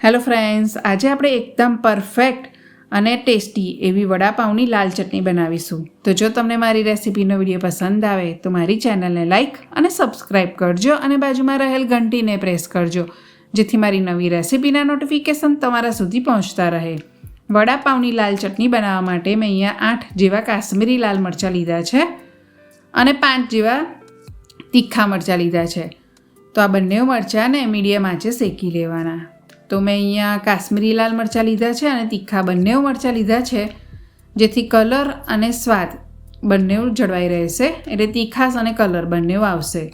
Hello friends, આજે આપણે એકદમ પરફેક્ટ અને ટેસ્ટી એવી વડાપાઉંની લાલ ચટણી બનાવીશું. તો જો તમને મારી રેસિપીનો વીડિયો પસંદ આવે તો મારી ચેનલને લાઇક અને સબસ્ક્રાઇબ કરજો અને બાજુમાં રહેલ ઘંટીને પ્રેસ કરજો, જેથી મારી નવી રેસિપીના નોટિફિકેશન તમારા સુધી પહોંચતા રહે. વડાપાઉંની લાલ ચટણી બનાવવા માટે મેં અહીંયા આઠ જેવા કાશ્મીરી લાલ મરચાં લીધા છે અને પાંચ જેવા તીખા મરચાં લીધા છે. તો આ બંને મરચાંને મીડિયમ આંચે શેકી લેવાના. તો મેં અહીંયા કાશ્મીરી લાલ મરચાં લીધા છે અને તીખા બંને મરચાં લીધા છે, જેથી કલર અને સ્વાદ બંને જળવાઈ રહેશે, એટલે તીખાશ અને કલર બંને આવશે.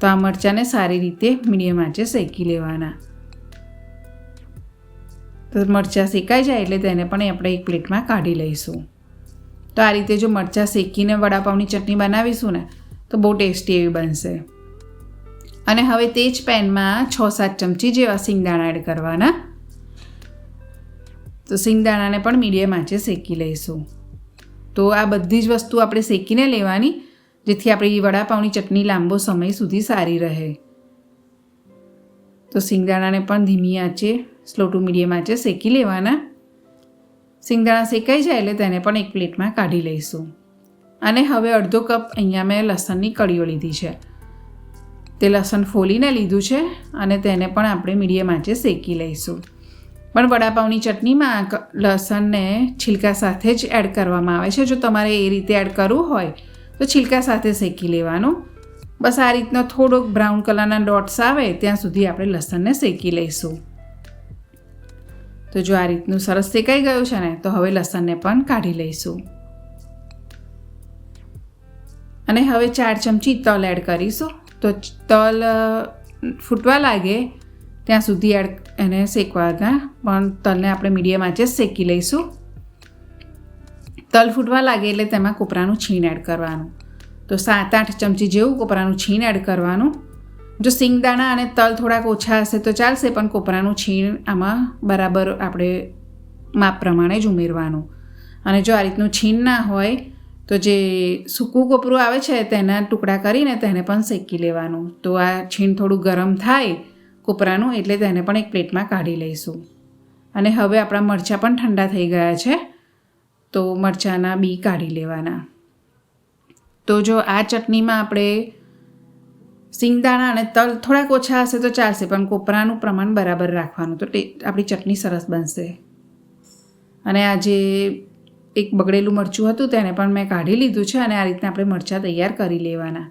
તો આ મરચાંને સારી રીતે મીડિયમ આંચે શેકી લેવાના. તો મરચાં શેકાઈ જાય એટલે તેને પણ આપણે એક પ્લેટમાં કાઢી લઈશું. તો આ રીતે જો મરચાં શેકીને વડાપાઉંની ચટણી બનાવીશું ને, તો બહુ ટેસ્ટી એવી બનશે. અને હવે તે જ પેનમાં છ સાત ચમચી જેવા સિંગદાણા એડ કરવાના. તો સિંગદાણાને પણ મીડિયમ આંચે શેકી લઈશું. તો આ બધી જ વસ્તુ આપણે શેકીને લેવાની, જેથી આપણી વડાપાઉંની ચટણી લાંબો સમય સુધી સારી રહે. તો સિંગદાણાને પણ ધીમી આંચે, સ્લો ટુ મીડિયમ આંચે શેકી લેવાના. સિંગદાણા શેકાઈ જાય એટલે તેને પણ એક પ્લેટમાં કાઢી લઈશું. અને હવે અડધો કપ અહીંયા મેં લસણની કળીઓ લીધી છે. તે લસણ ફોલીને લીધું છે અને તેને પણ આપણે મીડિયમ આંચે શેકી લઈશું. પણ વડાપાઉંની ચટણીમાં લસણને છિલકા સાથે જ એડ કરવામાં આવે છે. જો તમારે એ રીતે એડ કરવું હોય, તો છિલકા સાથે શેકી લેવાનું. બસ આ રીતનો થોડોક બ્રાઉન કલરના ડોટ્સ આવે, ત્યાં સુધી આપણે લસણને શેકી લઈશું. તો જો આ રીતનું સરસ શેકાઈ ગયું છે ને, તો હવે લસણને પણ કાઢી લઈશું. અને હવે ચાર ચમચી તલ એડ કરીશું. તો તલ ફૂટવા લાગે ત્યાં સુધી એડ, એને શેકવાના. પણ તલને આપણે મીડિયમ આંચે શેકી લઈશું. તલ ફૂટવા લાગે એટલે તેમાં કોપરાનું છીણ એડ કરવાનું. તો સાત, આઠ ચમચી જેવું કોપરાનું છીણ એડ કરવાનું. જો સિંગદાણા અને તલ થોડાક ઓછા હશે તો ચાલશે, પણ કોપરાનું છીણ આમાં બરાબર આપણે માપ પ્રમાણે જ ઉમેરવાનું. અને જો આ રીતનું છીણ ના હોય તો જે સૂકું કોપરું આવે છે તેના ટુકડા કરીને તેને પણ શેકી લેવાનું. તો આ છીણ થોડું ગરમ થાય કોપરાનું એટલે તેને પણ એક પ્લેટમાં કાઢી લઈશું. અને હવે આપણા મરચાં પણ ઠંડા થઈ ગયા છે, તો મરચાંના બી કાઢી લેવાના. તો જો આ ચટણીમાં આપણે સિંગદાણા અને તલ થોડાક ઓછા હશે તો ચાલશે, પણ કોપરાનું પ્રમાણ બરાબર રાખવાનું. તો આપણી ચટણી સરસ બનશે. અને આ જે એક બગડેલું મરચું હતું તેને પણ મેં કાઢી લીધું છે અને આ રીતના આપણે મરચાં તૈયાર કરી લેવાના.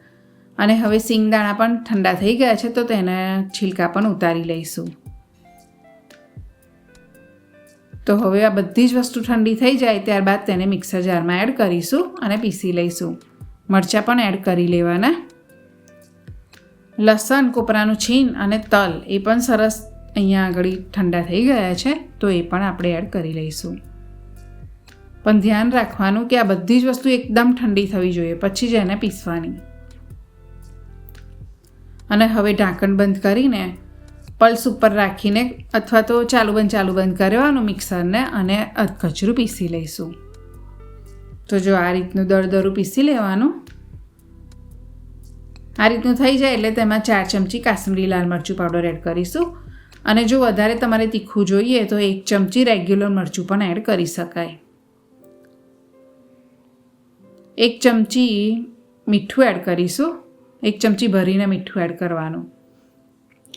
અને હવે સિંગદાણા પણ ઠંડા થઈ ગયા છે તો તેના છિલકા પણ ઉતારી લઈશું. તો હવે આ બધી જ વસ્તુ ઠંડી થઈ જાય ત્યારબાદ તેને મિક્સર જારમાં એડ કરીશું અને પીસી લઈશું. મરચાં પણ એડ કરી લેવાના. લસણ, કોપરાનું છીન અને તલ એ પણ સરસ અહીંયા આગળ ઠંડા થઈ ગયા છે તો એ પણ આપણે એડ કરી લઈશું. પણ ધ્યાન રાખવાનું કે આ બધી જ વસ્તુ એકદમ ઠંડી થવી જોઈએ, પછી જ એને પીસવાની. અને હવે ઢાંકણ બંધ કરીને પલ્સ ઉપર રાખીને અથવા તો ચાલુ બંધ ચાલુ બંધ કરવાનું મિક્સરને અને અધકચરું પીસી લઈશું. તો જો આ રીતનું દરદરું પીસી લેવાનું. આ રીતનું થઈ જાય એટલે તેમાં ચાર ચમચી કાશ્મીરી લાલ મરચું પાવડર એડ કરીશું. અને જો વધારે તમારે તીખું જોઈએ તો એક ચમચી રેગ્યુલર મરચું પણ એડ કરી શકાય. એક ચમચી મીઠું એડ કરીશું. એક ચમચી ભરીને મીઠું એડ કરવાનું.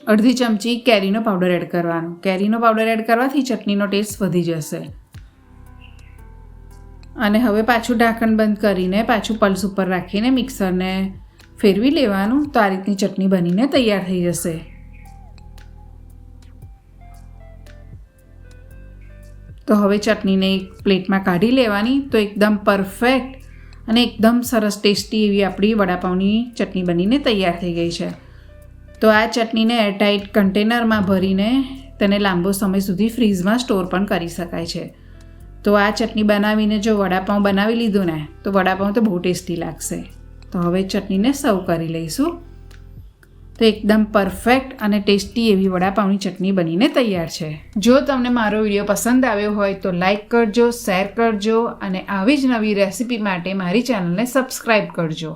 અડધી ચમચી કેરીનો પાવડર એડ કરવાનો. કેરીનો પાવડર એડ કરવાથી ચટણીનો ટેસ્ટ વધી જશે. અને હવે પાછું ઢાંકણ બંધ કરીને પાછું પલ્સ ઉપર રાખીને મિક્સરને ફેરવી લેવાનું. તો આ રીતની ચટણી બનીને તૈયાર થઈ જશે. તો હવે ચટણીને એક પ્લેટમાં કાઢી લેવાની. તો એકદમ પરફેક્ટ અને એકદમ સરસ ટેસ્ટી એવી આપણી વડાપાઉંની ચટણી બનીને તૈયાર થઈ ગઈ છે. તો આ ચટણીને એરટાઇટ કન્ટેનરમાં ભરીને તેને લાંબો સમય સુધી ફ્રીઝમાં સ્ટોર પણ કરી શકાય છે. તો આ ચટણી બનાવીને જો વડાપાઉં બનાવી લીધું ને, તો વડાપાઉં તો બહુ ટેસ્ટી લાગશે. તો હવે ચટણીને સર્વ કરી લઈશું. તો એકદમ પરફેક્ટ અને ટેસ્ટી એવી વડાપાઉંની ચટણી બનીને તૈયાર છે. જો તમને મારો વીડિયો પસંદ આવ્યો હોય તો લાઈક કરજો શેર કરજો અને આવી જ નવી રેસીપી માટે મારી ચેનલને સબસ્ક્રાઈબ કરજો.